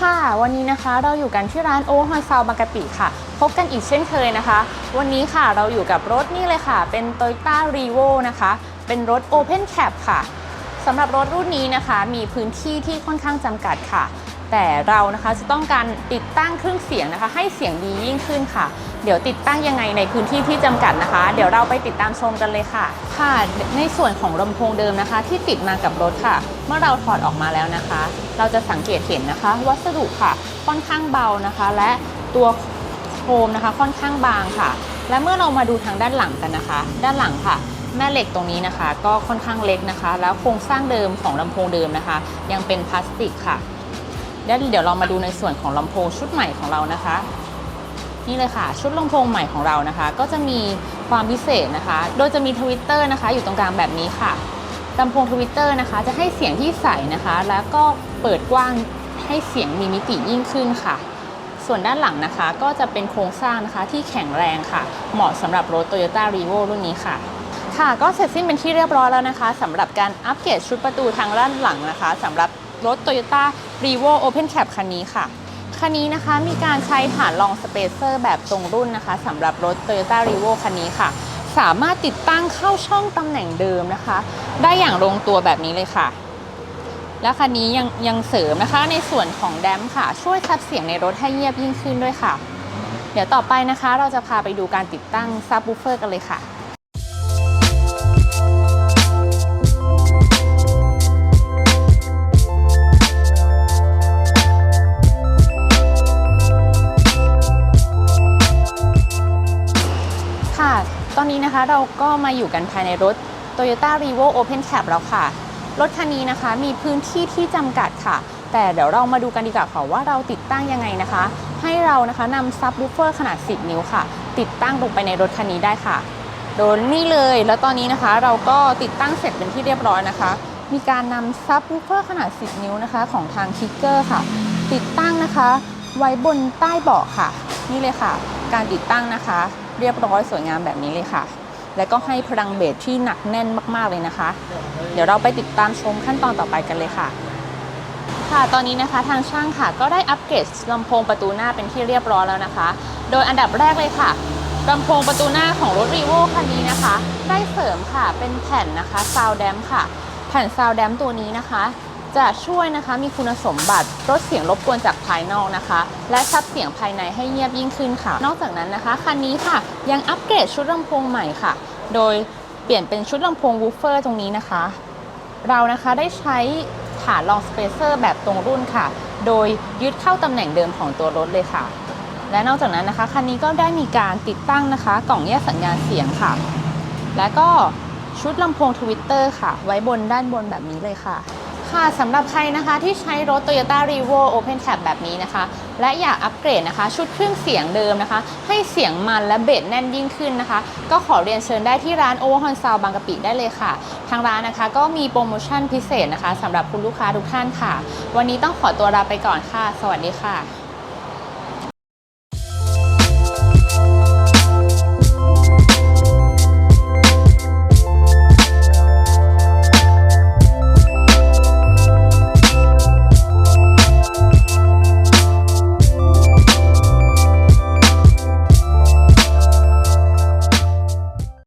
ค่ะ วันนี้นะคะเราอยู่กันที่ร้านโอฮอยซาวบางกะปิค่ะ พบกันอีกเช่นเคยนะคะ วันนี้ค่ะเราอยู่กับรถนี่เลยค่ะ เป็น t o y ต้ารีโวนะคะ เป็นรถ Open Cap ค่ะสำหรับรถรุ่นนี้นะคะ มีพื้นที่ที่ค่อนข้างจำกัดค่ะ แต่เรานะคะจะต้องการติดตั้งเครื่องเสียงนะคะ ให้เสียงดียิ่งขึ้นค่ะ เดี๋ยวติดตั้งยังไงในพื้นที่ที่จำกัดนะคะ เดี๋ยวเราไปติดตามชมกันเลยค่ะ ค่ะ ในส่วนของลำโพงเดิมนะคะ ที่ติดมากับรถค่ะ เมื่อเราถอดออกมาแล้วนะคะ เราจะสังเกตเห็นนะคะ วัสดุค่ะค่อนข้างเบานะคะ และตัวโคมนะคะค่อนข้างบางค่ะ และเมื่อเรามาดูทางด้านหลังกันนะคะ ด้านหลังค่ะแม่เหล็กตรงนี้นะคะ ก็ค่อนข้างเล็กนะคะ แล้วโครงสร้างเดิมของลำโพงเดิมนะคะ ยังเป็นพลาสติกค่ะ แล้วเดี๋ยวเรามาดูในส่วนของลำโพงชุดใหม่ของเรานะคะ นี่เลยค่ะ ชุดลำโพงใหม่ของเรานะคะ ก็จะมีความพิเศษนะคะ โดยจะมีทวิตเตอร์นะคะ อยู่ตรงกลางแบบนี้ค่ะลำโพงทวิตเตอร์นะคะ จะให้เสียงที่ใสนะคะ แล้วก็เปิดกว้างให้เสียงมีมิติยิ่งขึ้นค่ะ ส่วนด้านหลังนะคะ ก็จะเป็นโครงสร้างนะคะที่แข็งแรงค่ะ เหมาะสำหรับรถ Toyota r e v o รุ่นนี้ค่ะค่ะก็เสร็จสิ้นเป็นที่เรียบร้อยแล้วนะคะสำหรับการอัปเกรดชุดประตูทางด้านหลังนะคะสำหรับ รถ Toyota r e v o Open Cab คันนี้ค่ะ คันนี้นะคะมีการใช้ฐานรองสเปเซอร์แบบตรงรุ่นนะคะสำหรับรถ Toyota r e v o คันนี้ค่ะ สามารถติดตั้งเข้าช่องตำแหน่งเดิมนะคะ ได้อย่างลงตัวแบบนี้เลยค่ะ และคันนี้ยังยังเสริมนะคะในส่วนของแดมค่ะ ช่วยทับเสียงในรถให้เงียบยิ่งขึ้นด้วยค่ะ เดี๋ยวต่อไปนะคะ เราจะพาไปดูการติดตั้งซับ w ูเฟอร์กันเลยค่ะ เราก็มาอยู่กันภายในรถ Toyota r e v o Open Cab แล้วค่ะ รถคันนี้นะคะมีพื้นที่ที่จำกัดค่ะ แต่เดี๋ยวเรามาดูกันดีกว่าค่ะว่าเราติดตั้งยังไงนะคะ ให้เรานะคะนำซับ w ูเฟอร์ขนาด 10 นิ้วค่ะ ติดตั้งลงไปในรถคันนี้ได้ค่ะ โดยนี่เลยแล้วตอนนี้นะคะ เราก็ติดตั้งเสร็จเป็นที่เรียบร้อยนะคะ มีการนำซับ w ูเฟอร์ขนาด 10 นิ้วนะคะ ของทางคิกเกอร์ค่ะ ติดตั้งนะคะ ไว้บนใต้เบาะค่ะ นี่เลยค่ะ การติดตั้งนะคะ เรียบร้อยสวยงามแบบนี้เลยค่ะ และก็ให้พลังเบสที่หนักแน่นมากๆเลยนะคะ เดี๋ยวเราไปติดตามชมขั้นตอนต่อไปกันเลยค่ะ ค่ะตอนนี้นะคะทางช่างค่ะ ก็ได้อัปเกรดลำโพงประตูหน้าเป็นที่เรียบร้อยแล้วนะคะ โดยอันดับแรกเลยค่ะลำโพงประตูหน้าของรถรีโวคันนี้นะคะ ได้เสริมค่ะเป็นแผ่นนะคะซาวแดมค่ะ แผ่นซาวแดมตัวนี้นะคะ จะช่วยนะคะมีคุณสมบัติลดเสียงรบกวนจากภายนอกนะคะ และซับเสียงภายในให้เงียบยิ่งขึ้นค่ะ นอกจากนั้นนะคะคันนี้ค่ะยังอัปเกรดชุดลำโพงใหม่ค่ะ โดยเปลี่ยนเป็นชุดลำโพงวูฟเฟอร์ตรงนี้นะคะ เรานะคะได้ใช้ฐานรองสเปเซอร์แบบตรงรุ่นค่ะ โดยยึดเข้าตำแหน่งเดิมของตัวรถเลยค่ะ และนอกจากนั้นนะคะคันนี้ก็ได้มีการติดตั้งนะคะ กล่องแยกสัญญาณเสียงค่ะ และก็ชุดลำโพงทวิตเตอร์ค่ะ ไว้บนด้านบนแบบนี้เลยค่ะ ค่ะสำหรับใครนะคะที่ใช้รถ Toyota r e v o Open Cab แบบนี้นะคะ และอยากอัปเกรดนะคะ ชุดเครื่องเสียงเดิมนะคะ ให้เสียงมันและเบสแน่นยิ่งขึ้นนะคะ ก็ขอเรียนเชิญได้ที่ร้าน o v e r h o r n Sound บางกะปิได้เลยค่ะ ทางร้านนะคะก็มีโปรโมชั่นพิเศษนะคะสำหรับคุณลูกค้าทุกท่านค่ะ วันนี้ต้องขอตัวลาไปก่อนค่ะ สวัสดีค่ะ